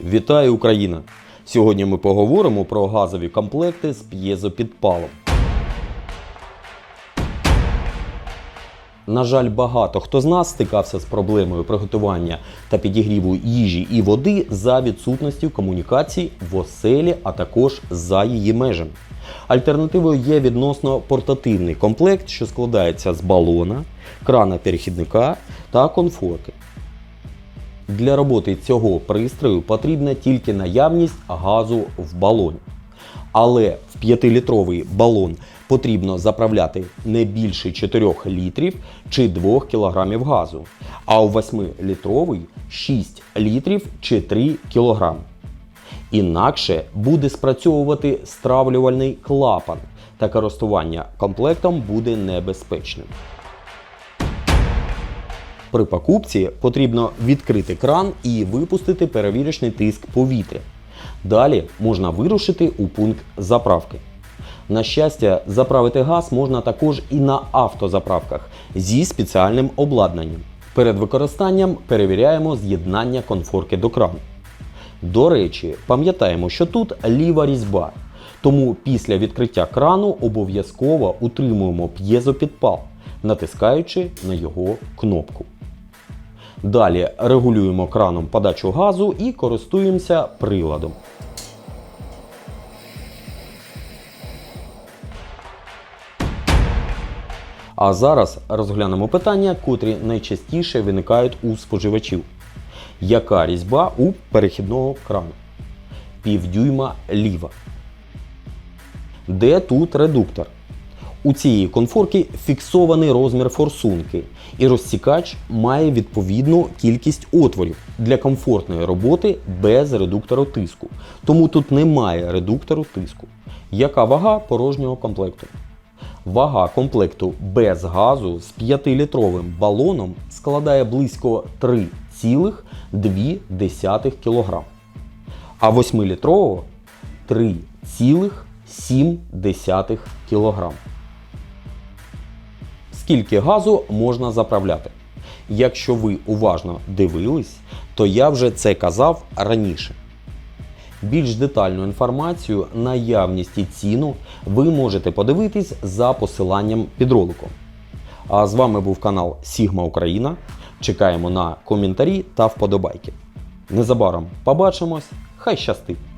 Вітаю Україна! Сьогодні ми поговоримо про газові комплекти з п'єзопідпалом. На жаль, багато хто з нас стикався з проблемою приготування та підігріву їжі і води за відсутністю комунікацій в оселі, а також за її межами. Альтернативою є відносно портативний комплект, що складається з балона, крана перехідника та конфорки. Для роботи цього пристрою потрібна тільки наявність газу в балоні. Але в 5-літровий балон потрібно заправляти не більше 4 літрів чи 2 кг газу, а у 8-літровий 6 літрів чи 3 кг. Інакше буде спрацьовувати стравлювальний клапан та користування комплектом буде небезпечним. При покупці потрібно відкрити кран і випустити перевірочний тиск повітря. Далі можна вирушити у пункт заправки. На щастя, заправити газ можна також і на автозаправках зі спеціальним обладнанням. Перед використанням перевіряємо з'єднання конфорки до крану. До речі, пам'ятаємо, що тут ліва різьба, тому після відкриття крану обов'язково утримуємо п'єзопідпал, натискаючи на його кнопку. Далі регулюємо краном подачу газу і користуємося приладом. А зараз розглянемо питання, котрі найчастіше виникають у споживачів. Яка різьба у перехідного крану? Півдюйма ліва. Де тут редуктор? У цієї конфорки фіксований розмір форсунки, і розсікач має відповідну кількість отворів для комфортної роботи без редуктору тиску. Тому тут немає редуктору тиску. Яка вага порожнього комплекту? Вага комплекту без газу з 5-літровим балоном складає близько 3,2 кг, а 8-літрового 3,7 кг. Скільки газу можна заправляти? Якщо ви уважно дивились, то я вже це казав раніше. Більш детальну інформацію, наявність і ціну ви можете подивитись за посиланням під роликом. А з вами був канал Сігма Україна. Чекаємо на коментарі та вподобайки. Незабаром побачимось. Хай щастить!